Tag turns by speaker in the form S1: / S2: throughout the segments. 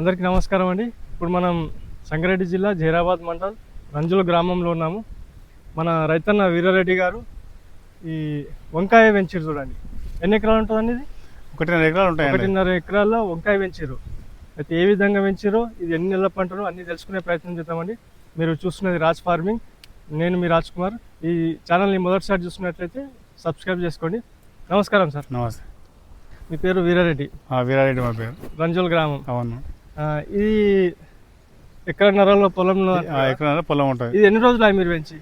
S1: అందరికీ నమస్కారం అండి. ఇప్పుడు మనం సంగారెడ్డి జిల్లా జైరాబాద్ మండల్ రంజుల గ్రామంలో ఉన్నాము. మన రైతన్న వీరారెడ్డి గారు ఈ వంకాయ వెంచారు చూడండి. ఎన్ని ఎకరాలు ఉంటుందండి ఇది?
S2: ఒకటిన్నర ఎకరాలు ఉంటాయండి.
S1: ఒకటిన్నర ఎకరాల్లో వంకాయ వెంచారు. అయితే ఏ విధంగా వెంచారో ఇది ఎన్ని నెలల పంటను అన్ని తెలుసుకునే ప్రయత్నం చేద్దామండి. మీరు చూస్తున్నది రాజ్ ఫార్మింగ్. నేను మీ రాజ్ కుమార్. ఈ ఛానల్ని మొదటిసారి చూస్తున్నట్లయితే సబ్స్క్రైబ్ చేసుకోండి. నమస్కారం సార్.
S2: నమస్తే.
S1: మీ పేరు వీరారెడ్డి.
S2: వీరారెడ్డి మా పేరు.
S1: రంజోల్ గ్రామం.
S2: అవును.
S1: ఇది ఎకరన్నరలో పొలంలో
S2: ఆ, ఎకరాల పొలం ఉంటుంది.
S1: ఇది ఎన్ని రోజులు మీరు పెంచి?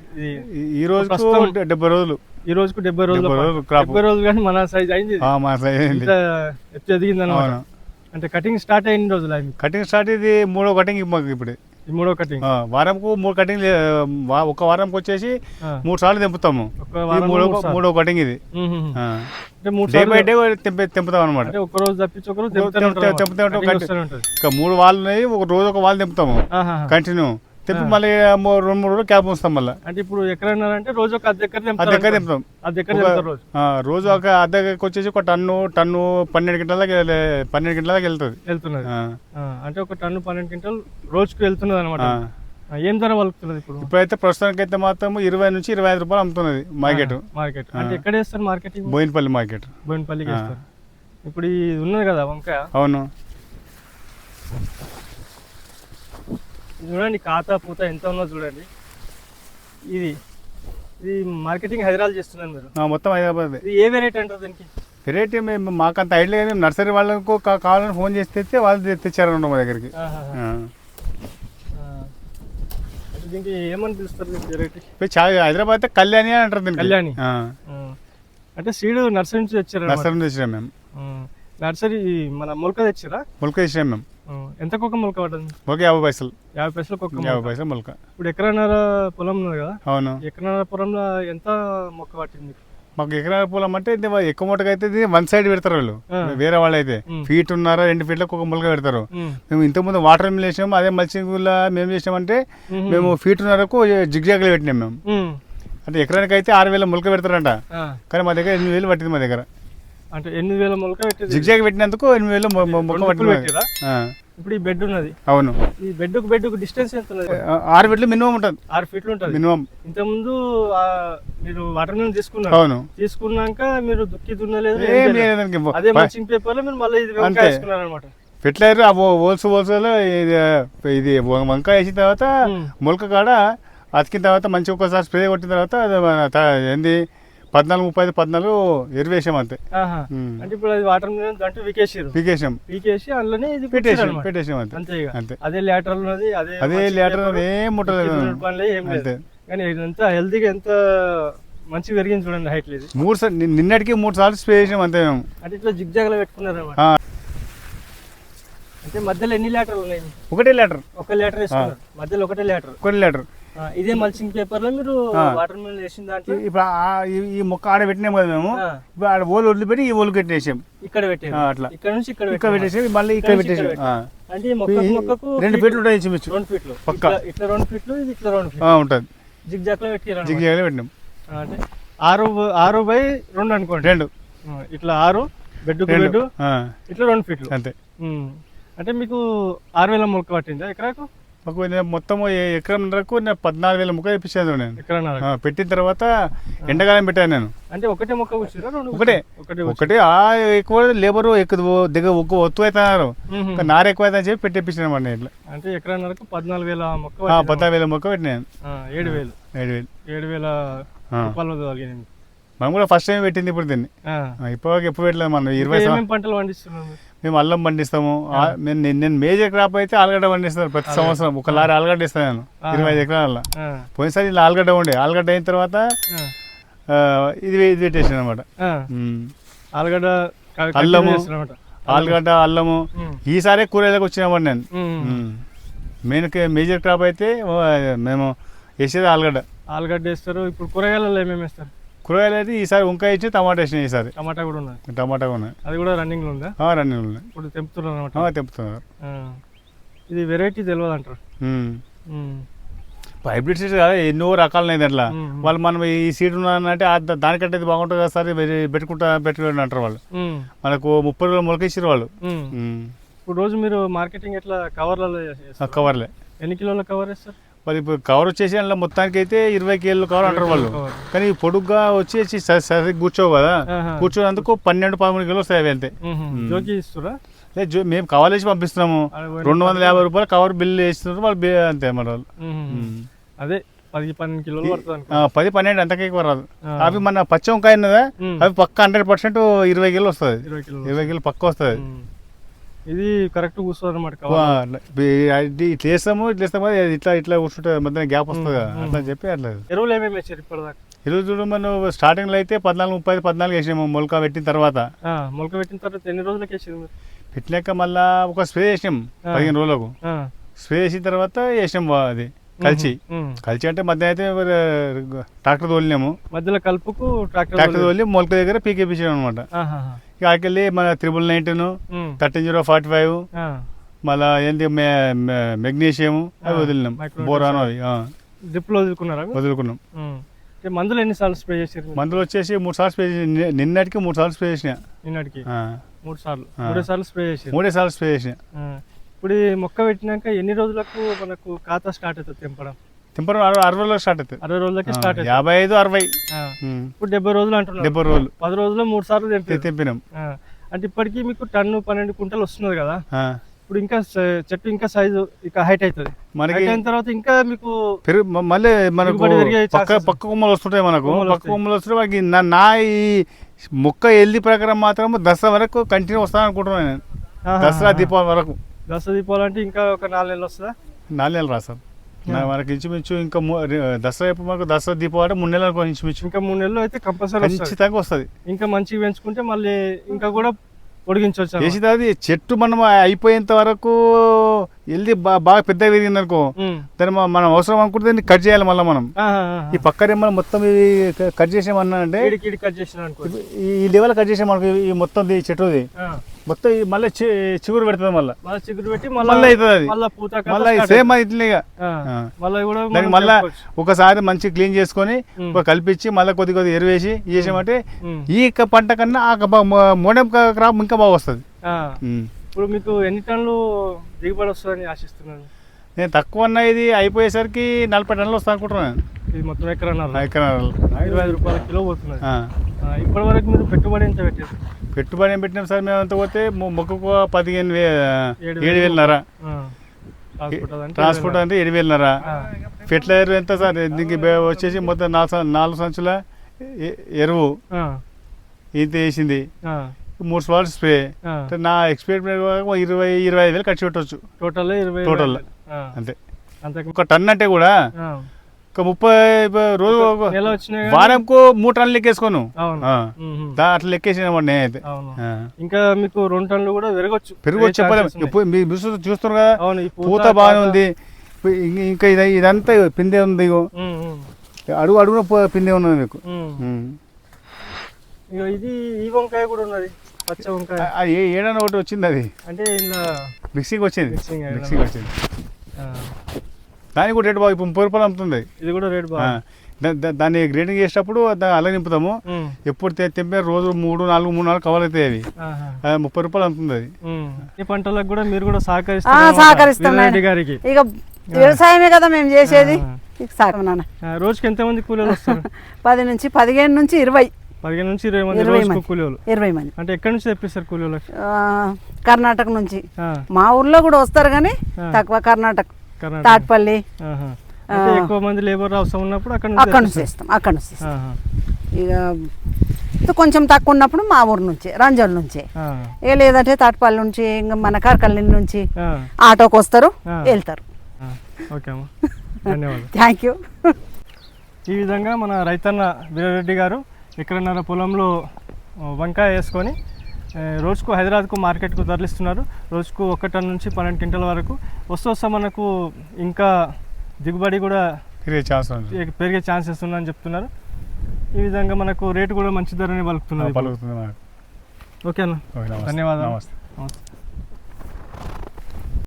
S2: ఈ- రోజు డెబ్బై రోజులు.
S1: ఈ రోజుకు డెబ్బై రోజులు
S2: డెబ్బై రోజులు
S1: కానీ మన సైజ్ అయింది ఇది.
S2: ఆ, మా సైజ్ అయింది.
S1: ఎదిగింది అనమాట అంటే కటింగ్ స్టార్ట్ అయిన రోజులు అయింది?
S2: కటింగ్ స్టార్ట్ ఇది మూడో కటింగ్ మాకు ఇప్పుడు.
S1: ఈ మూడో కటింగ్
S2: వారంకు మూడు కటింగ్ ఒక వారంకి వచ్చేసి. మూడు సార్లు తెంపుతాము.
S1: వారంలో
S2: మూడో కటింగ్ ఇది.
S1: అంటే మూడు
S2: డే బై డే తెంపే తెంపుతాం అనమాట
S1: ఒక రోజు తప్పించి ఒక రోజు
S2: మూడు వాళ్ళు ఉన్నాయి ఒక రోజు ఒక వాళ్ళు తెంపుతాము. కంటిన్యూ. తెంపి
S1: ఆ.
S2: మళ్ళీ రెండు మూడు రోజులు క్యాప్ ఉంచుతాం మళ్ళీ.
S1: అంటే ఇప్పుడు ఎక్కడన్నారు అంటే రోజు ఒక అద్దె ఎక్కడ
S2: దగ్గర. తెంపుతాం.
S1: ఎక్కడ రోజు.
S2: ఒక అద్దెకి వచ్చేసి ఒక టన్ను టన్ను పన్నెండు గంటలకి వెళ్ళే- పన్నెండు గంటలకి వెళ్తుంది.
S1: వెళ్తున్నది. అంటే ఒక టన్ను పన్నెండు క్వింటల్ రోజుకు వెళ్తున్నది అనమాట. ఏం ధర వలుకుతున్నది ఇప్పుడు?
S2: ఇప్పుడైతే ప్రస్తుతానికి అయితే మాత్రం ఇరవై నుంచి ఇరవై ఐదు రూపాయలు అమ్ముతున్నది మార్కెట్.
S1: మార్కెట్. అంటే ఎక్కడ వేస్తారు మార్కెటింగ్?
S2: బోయినపల్లి మార్కెట్.
S1: బోయినపల్లికి. వేస్తారు ఇప్పుడు ఇది ఉన్నది కదా వంకాయ
S2: అవును.
S1: చూడండి ఖాతా పూత ఎంత ఉన్నదో చూడండి. ఇది ఇది మార్కెటింగ్ హైదరాబాద్ చేస్తున్నారు మీరు.
S2: మొత్తం హైదరాబాద్.
S1: ఇది ఏ వెరైటీ అంటారు దీనికి?
S2: వెరైటీ మేము మాకంత ఐడియా కానీ నర్సరీ వాళ్ళకు కావాలని ఫోన్ చేసి తెస్తే వాళ్ళు తె- తెచ్చారన్నమాట మా దగ్గరికి.
S1: దీనికి ఏమని పిలుస్తారు వెరైటీ?
S2: హైదరాబాద్ అయితే కళ్యాణి అని అంటారు దీనికి.
S1: కళ్యాణి. అంటే సీడ్ నర్సరీ నుంచి తెచ్చారు
S2: నర్సరీ నుంచి తెచ్చినాం మేము.
S1: నర్సరీ మన మొలక తెచ్చారా?
S2: మొలక తెచ్చినాం మేము.
S1: ఎంతకు ఒక మొలక పడ్డది?
S2: మొలక యాభై పైసలు.
S1: యాభై పైసలకు ఒక
S2: యాభై. పైసలు మొలక.
S1: ఇప్పుడు ఎకరన్నర పొలం ఉన్నది కదా?
S2: అవును.
S1: ఎకరన్నర పొలంలో ఎంత మొక్క పట్టింది
S2: మాకు ఎకరాల పొలం అంటే ఎక్కువ మూటగా అయితే వన్ సైడ్ పెడతారు వాళ్ళు. వేరే వాళ్ళు అయితే. ఫీట్ ఉన్నారా రెండు ఫీట్లకు ఒక మొలక పెడతారు. మేము ఇంతకుముందు వాటర్ మిల్ వేసినాము అదే మల్చింగ్ మేము చేసినామంటే
S1: ఉమ్.
S2: మేము ఫీట్ ఉన్నరకు జిగ్జాగ్లు పెట్టినాం మేము. అంటే ఎకరానికి అయితే ఆరు వేల మొలక పెడతారంట. కానీ మా దగ్గర ఎనిమిది వేలు పట్టింది మా దగ్గర
S1: అంటే ఎనిమిది వేల మొలక
S2: జిగ్జాగ్ పెట్టినందుకు ఎనిమిది వేలు మొక్క పట్టింది
S1: ఇప్పుడు ఈ బెడ్ ఉన్నది.
S2: అవును.
S1: ఈ బెడ్కు బెడ్కు డిస్టెన్స్ ఎంత ఉన్నది?
S2: ఆరు ఫీట్లు మినిమం ఉంటుంది.
S1: ఆరు ఫీట్లు ఉంటుంది.
S2: మినిమం
S1: ఇంతకుముందు ఆ, మీరు వాటర్ మిల్ తీసుకున్నారు.
S2: అవును.
S1: తీసుకున్నాక మీరు దుక్కి దున్నలేదు. అదే మల్చింగ్ పేపర్లో మీరు మళ్ళీ ఇది వేసుకున్నారు అనమాట
S2: ఫెర్టిలైజర్ ఆ ఓల్స్ ఓల్స్లో ఇది ఇది వంకాయ వేసిన తర్వాత. మొలక కాడ అతికిన తర్వాత మంచిగా ఒకసారి స్ప్రే కొట్టిన తర్వాత ఏంది? పద్నాలుగు ముప్పై ఐదు పద్నాలుగు ఎరువు వేసాం అంతే.
S1: అంటే ఇప్పుడు అది వాటర్ మిల్ దాంట్లో వికేసారు
S2: పీకేసాం.
S1: పీకేసి అందులోనే ఇది
S2: పెట్టేసాం పెట్టేసాం అంతే.
S1: అంతే
S2: అంతే.
S1: అదే లేటరల్ ఉన్నది అదే
S2: అదే
S1: mulching
S2: లేటర్
S1: paper,
S2: ఏం ముట్టలేదు. అంతే.
S1: కానీ ఎంత హెల్తీగా ఎంత మంచి పెరిగింది చూడండి హైట్ లేదు
S2: మూడు సార్లు నిన్న- నిన్నటికి మూడు సార్లు స్ప్రే చేసాం అంతే మేము.
S1: అంటే ఇట్లా జిగ్జాగ్లో పెట్టుకున్నారు అనమాట
S2: ఆ,
S1: అంటే మధ్యలో ఎన్ని లీటర్లు ఉన్నాయి?
S2: ఒకటే లీటర్
S1: ఒక లీటర్ మధ్యలో ఒకటే లీటర్
S2: ఒకటే లీటర్
S1: ఇదే మల్చింగ్ పేపర్లో మీరు. వాటర్ మిల్ వేసిన దాంట్లో?
S2: ఇప్పుడు ఆ- ఈ- మొక్క ఆడ పెట్టినాం కదా మేము. ఇప్పుడు ఆడ ఓలు వదిలిపెట్టి ఈ ఓలు కట్టేసాం
S1: ఇక్కడ పెట్టారు
S2: ఆ, అట్లా.
S1: ఇక్కడ నుంచి ఇక్కడ
S2: ఇక్కడ. పెట్టేసి. మళ్ళీ ఇక్కడ పెట్టేసాం.
S1: అంటే ఈ మొక్కకు
S2: రెండు
S1: ఫీట్-
S2: ఫీట్లు ఉంటాయి
S1: రెండు ఫీట్లు.
S2: పక్క.
S1: ఇట్లా- రెండు ఫీట్లు ఇది ఇట్లా రెండు ఫీట్లు.
S2: ఉంటుంది.
S1: జిగ్జాగ్లో పెట్టారు
S2: జిగ్ జాగ్లో పెట్టినాం
S1: అంటే ఆరు ఆరు బై రెండు అనుకోండి.
S2: రెండు.
S1: ఇట్లా ఆరు బెడ్ బెడ్ ఇట్లా రెండు ఫీట్లు.
S2: అంతే.
S1: అంటే మీకు ఆరు వేల మొక్క పట్టిందా ఎకరాకు?
S2: మాకు నేను మొత్తం ఏ- ఎకరం వరకు నేను పద్నాలుగు వేల ముక్క తెప్పించాను నేను. పెట్టిన తర్వాత ఎండాకాలం పెట్టాను నేను.
S1: అంటే ఒకటే మొక్క
S2: ఒకటే.
S1: ఒకటే
S2: ఆ ఎక్కువ లేబర్ ఎక్కువ దగ్గర ఒక్క ఒత్తు అవుతున్నారు. నార ఎక్కువ అవుతుందని చెప్పి పెట్టేపించాను అన్నమాట ఇట్లా.
S1: అంటే ఎకరన్నరకు పద్నాలుగు వేల మొక్క
S2: పద్నాలుగు వేల మొక్క పెట్టినాను
S1: ఏడు వేలు.
S2: ఏడు వేలు.
S1: ఏడు వేల
S2: మనం కూడా ఫస్ట్ టైం పెట్టింది ఇప్పుడు దీన్ని. ఇప్పటివరకు ఎప్పుడు పెట్టలేదు మనం. ఇరవై
S1: పంటలు పండిస్తున్నారు? మీరు?
S2: మేము అల్లం పండిస్తాము. నేను మేజర్ క్రాప్ అయితే ఆలుగడ్డ పండిస్తాను ప్రతి సంవత్సరం. ఒక లారీ ఆలుగడ్డ ఇస్తాను నేను. ఇరవై ఐదు ఎకరాల. పోయినసారి ఇలా ఆలుగడ్డ ఉండే. ఆలుగడ్డ అయిన తర్వాత ఇది ఇది పెట్టేసాను అనమాట.
S1: ఆలుగడ్డ
S2: అల్లము. ఆలుగడ్డ అల్లము. ఈసారి కూరగాయలకు వచ్చినామండి నేను. మెయిన్ మేజర్ క్రాప్ అయితే మేము వేసేది ఆలుగడ్డ.
S1: ఆలుగడ్డ వేస్తారు. ఇప్పుడు కూరగాయలలో ఏమేమి వేస్తారు?
S2: కూరగాయలు అయితే ఈసారి వంకాయ ఇచ్చి టమాటా వేసినాయి ఈసారి.
S1: టమాటా కూడా ఉన్నది.
S2: టమాటా ఉన్నాయి
S1: అది కూడా రన్నింగ్లో ఉందా?
S2: రెండు ఉన్నాయి.
S1: ఇప్పుడు తెంపుతున్నారు అనమాట
S2: తెంపుతున్నారు.
S1: ఇది వెరైటీ తెలియదు అంటారు.
S2: హైబ్రిడ్ సీడ్స్ కదా ఎన్నో రకాలు ఉన్నాయి దాంట్లో. వాళ్ళు మనం ఈ సీడ్ ఉన్నానంటే దానికంటే ఇది బాగుంటుంది కదా సార్ పెట్టుకుంటా పెట్టుకోండి అంటారు వాళ్ళు. మనకు ముప్పై రోజులు మొలక ఇచ్చారు వాళ్ళు.
S1: ఇప్పుడు రోజు మీరు మార్కెటింగ్ ఎట్లా కవర్లలో?
S2: కవర్లే
S1: ఎన్ని కిలోల కవర్ వేస్తారు?
S2: మరి ఇప్పుడు కవర్ వచ్చేసి అందులో మొత్తానికి అయితే ఇరవై కేళ్ళు కవర్ అంటారు వాళ్ళు.
S1: కవర్.
S2: కానీ పొడుగ్గా వచ్చేసి సరి కూర్చోవు కదా. కూర్చోనందుకు పన్నెండు పదమూడు కిలో వస్తాయి అవి అంతే.
S1: జోకి ఇస్తురా
S2: లేదు మేము కావాలేసి పంపిస్తున్నాము. రెండు వందల యాభై రూపాయలు కవర్ బిల్లు వేస్తున్నారు వాళ్ళు బి- అంతే మన వాళ్ళు.
S1: అదే పది పన్నెండు కిలోలు
S2: పది పన్నెండు అంతకే ఎక్కువ రాదు. అవి మన పచ్చి వంకాయ ఉన్నదా. అవి పక్క హండ్రెడ్ పర్సెంట్ ఇరవై కిలో వస్తుంది.
S1: ఇరవై
S2: కిలో పక్క వస్తుంది.
S1: ఇది కరెక్ట్ కూర్చోదు అనమాట
S2: వా, ఇది ఇట్లా వేస్తాము ఇట్లా వేస్తాము అది ఇట్లా ఇట్లా కూర్చుంటే మధ్యన గ్యాప్ వస్తుంది కదా. అట్లా చెప్పి అట్లా.
S1: ఎరువులు ఏమేమి వేసారు ఇప్పటిదాకా?
S2: చూడు మనం స్టార్టింగ్లో అయితే పద్నాలుగు ముప్పై ఐదు పద్నాలుగు వేసినాము మొలక పెట్టిన తర్వాత.
S1: మొలక పెట్టిన తర్వాత ఎన్ని రోజులకి వేసారు మీరు?
S2: పెట్టినాక మళ్ళా ఒక స్ప్రే చేసినాం
S1: ఆ.
S2: పదిహేను రోజులకు. స్ప్రే చేసిన తర్వాత వేసినాం అది. కలిసి. కలిసి అంటే మధ్య అయితే ట్రాక్టర్ తోలినాము.
S1: మధ్యలో కలుపుకు ట్రాక్టర్
S2: ట్రాక్టర్ తోలి మొలక దగ్గర పీకేపించాం అనమాట అక్కడికి మన triple nineteen. Thirteen zero forty five. మళ్ళా ఏంటి మెగ్నీషియం అవి వదిలినాం బోరాన్ అవి
S1: డ్రిప్లో వదులుకున్నారా?
S2: వదులుకున్నాం
S1: మందులు ఎన్నిసార్లు స్ప్రే చేసారు మీరు?
S2: మందులు వచ్చేసి మూడు సార్లు స్ప్రే చేసి ని- నిన్నటికి మూడు సార్లు స్ప్రే చేసిన
S1: నిన్నటికి మూడు సార్లు. మూడే సార్లు స్ప్రే చేసారు
S2: మూడే సార్లు స్ప్రే చేసిన.
S1: ఇప్పుడు మొక్క పెట్టినాక ఎన్ని రోజులకు మనకు ఖాతా స్టార్ట్ అవుతుంది తెంపడం
S2: తింపరం అరవై రోజులు స్టార్ట్ అవుతుంది.
S1: అరవై రోజులకి స్టార్ట్
S2: యాభై ఐదు అరవై.
S1: ఇప్పుడు డెబ్బై రోజులు అంటున్నారు.
S2: డెబ్బై రోజులు.
S1: పది రోజుల్లో మూడు సార్లు
S2: తె-
S1: తెంపారు
S2: తెంపినాం.
S1: ఆ. అంటే ఇప్పటికీ మీకు టన్ను పన్నెండు కుంటలు వస్తున్నది కదా? ఇప్పుడు ఇంకా చెట్టు ఇంకా సైజు ఇక హైట్ అవుతుంది.
S2: మనకి
S1: అయిన తర్వాత ఇంకా మీకు
S2: మళ్ళీ మనకు పక్క పక్క కొమ్మలు వస్తుంటాయి మనకు. పక్క. కొమ్మలు వస్తుంటే మనకి నా ఈ మొక్క ఎల్లి ప్రకారం మాత్రం దసరా వరకు కంటిన్యూ వస్తాను అనుకుంటున్నాను నేను. దసరా దీపావళి వరకు.
S1: దసరా దీపావళి అంటే ఇంకా ఒక నాలుగు నెలలు వస్తుందా?
S2: నాలుగు నెలలు రాసారు నా మనకి ఇంచుమించు ఇంకా దసరా ఎప్పుడు మనకు దసరా దీపావళి మూడు నెలలు అనుకో ఇంచుమించు
S1: ఇంకా మూడు నెలలు అయితే కంపల్సరీ
S2: ఖచ్చితంగా వస్తుంది
S1: ఇంకా మంచిగా పెంచుకుంటే మళ్ళీ ఇంకా కూడా పొడిగించవచ్చు.
S2: చేసి అది చెట్టు మనం అయిపోయేంత వరకు వెళ్ళి బాగా పెద్దగా పెరిగింది అనుకో. దాన్ని మనం అవసరం అనుకుంటే దాన్ని కట్ చేయాలి మళ్ళీ మనం. ఈ పక్కనే మనం మొత్తం ఇది కట్ చేసామన్నా అంటే ఈ లెవెల్ కట్ చేసాం మనకి ఈ మొత్తం చెట్టుది. మొత్తం మళ్ళీ చిగురు పెడుతుంది మళ్ళీ
S1: మళ్ళీ చిగురు పెట్టి
S2: మళ్ళీ అవుతుంది అది
S1: మళ్ళీ పూత
S2: మళ్ళీ సేమ్ ఇక.
S1: ఆ. మళ్ళీ కూడా
S2: దానికి మళ్ళా. ఒకసారి మంచి క్లీన్ చేసుకొని కలిపించి మళ్ళీ కొద్ది కొద్ది ఎరువేసి చేసామంటే. ఈ పంట కన్నా ఆ మోడెం క్రాప్ ఇంకా బాగా వస్తుంది.
S1: ఇప్పుడు మీకు ఎన్ని టన్నులు దిగుబడి వస్తుందని ఆశిస్తున్నాను
S2: నేను తక్కువ అన్న ఇది అయిపోయేసరికి నలభై టన్నులు వస్తా అనుకుంటున్నాను
S1: ఇది మొత్తం ఎకరన్నారు
S2: ఎకరాలు.
S1: ఇరవై ఐదు రూపాయల కిలో.
S2: ఆ,
S1: ఇప్పటి వరకు మీరు పెట్టుబడి ఎంత పెట్టారు
S2: పెట్టుబడి ఏం పెట్టినాం సార్ మేము అంత పోతే మొక్కకు పదిహేను వే
S1: ఏడు
S2: వేలున్నర.
S1: ట్రాన్స్పోర్ట్
S2: అంటే ఏడు వేలున్నర. ఫెర్టిలైజర్ ఎంత సార్ దీనికి వచ్చేసి మొత్తం నాలుగు నాలుగు సంచుల ఎరువు. ఇంత వేసింది. మూడు సార్లు స్ప్రే నా ఎక్స్పెరిమెంట్ ఇరవై ఇరవై ఐదు వేలు ఖర్చు పెట్టవచ్చు
S1: టోటల్ ఇరవై. ఆ.
S2: అంతే ఒక టన్ అంటే కూడా. ఒక ముప్పై రోజు వారంకు మూడు టన్నులు లెక్కేసుకోను. అట్లా లెక్కేసిన నేనైతే.
S1: ఇంకా మీకు రెండు టన్నులు కూడా పెరగచ్చు.
S2: పెరుగు
S1: పెరిగే
S2: చెప్పలేము
S1: chances ఉన్నాయి.
S2: ఇప్పుడు మీరు చూస్తు- చూస్తున్నారు కదా? పూత బాగానే ఉంది. ఇంకా ఇది ఇదంతా పిందే ఉంది అడుగు అడుగున పిందే ఉన్నది మీకు.
S1: ఇది ఈ వంకాయ కూడా ఉన్నది. పచ్చ వంకాయ.
S2: ఆ- ఆ ఏ- ఏడన ఒకటి వచ్చింది అది.
S1: అంటే
S2: మిక్సింగ్ వచ్చింది. మిక్సింగ్ వచ్చింది. దానికి కూడా రేటు బాగా ఇప్పుడు ముప్పై రూపాయలు అమ్ముతుంది.
S1: ఇది కూడా రేట్. బాగా.
S2: దాన్ని గ్రేడింగ్ చేసేటప్పుడు అలా నింపుతాము. ఎప్పుడు తె- తెంపే రోజు మూడు నాలుగు మూడు నాలుగు కవర్ అవుతాయి అవి. ముప్పై రూపాయలు అమ్ముతుంది అది.
S1: ఈ పంటలకు కూడా మీరు కూడా సహకరిస్తారు. గారికి.
S3: ఇక వ్యవసాయమే కదా మేము చేసేది. నాన్న.
S1: రోజుకి ఎంతమంది కూలీలు వస్తారు?
S3: పది నుంచి పదిహేను నుంచి ఇరవై.
S1: పదిహేను నుంచి ఇరవై మంది
S3: ఇరవై మంది.
S1: కూలీలు.
S3: ఇరవై మంది.
S1: అంటే ఎక్కడి నుంచి తెప్పిస్తారు కూలీలకు
S3: ఆ, కర్ణాటక నుంచి. మా ఊర్లో కూడా వస్తారు కానీ. తక్కువ కర్ణాటక. తాట్పల్లి.
S1: ఎక్కువ మంది లేబర్ అవసరం ఉన్నప్పుడు అక్కడ నుంచి
S3: అక్కడ నుంచి. చేస్తాం అక్కడ నుంచి. ఇక కొంచెం తక్కువ ఉన్నప్పుడు మా ఊరు నుంచే రంజల్ నుంచే. ఏ లేదంటే తాటిపల్లి నుంచి ఇంకా మన కరకల్లి నుంచి ఆటోకి వస్తారు. వెళ్తారు. థ్యాంక్ యూ
S1: ఈ విధంగా మన రైతన్న వీరారెడ్డి గారు ఎక్కడన్నారో పొలంలో వంకాయ వేసుకొని రోజుకు హైదరాబాద్కు మార్కెట్కు తరలిస్తున్నారు. రోజుకు ఒక టన్ నుంచి పన్నెండు క్వింటల వరకు. వస్తూ వస్తా మనకు ఇంకా దిగుబడి కూడా
S2: పెరిగే ఛాన్స్
S1: పెరిగే ఛాన్సెస్ ఉందని చెప్తున్నారు. ఈ విధంగా మనకు రేటు కూడా మంచి ధరనే.
S2: పలుకుతుంది మనకు.
S1: ఓకే అన్న. ధన్యవాదాలు. నమస్తే.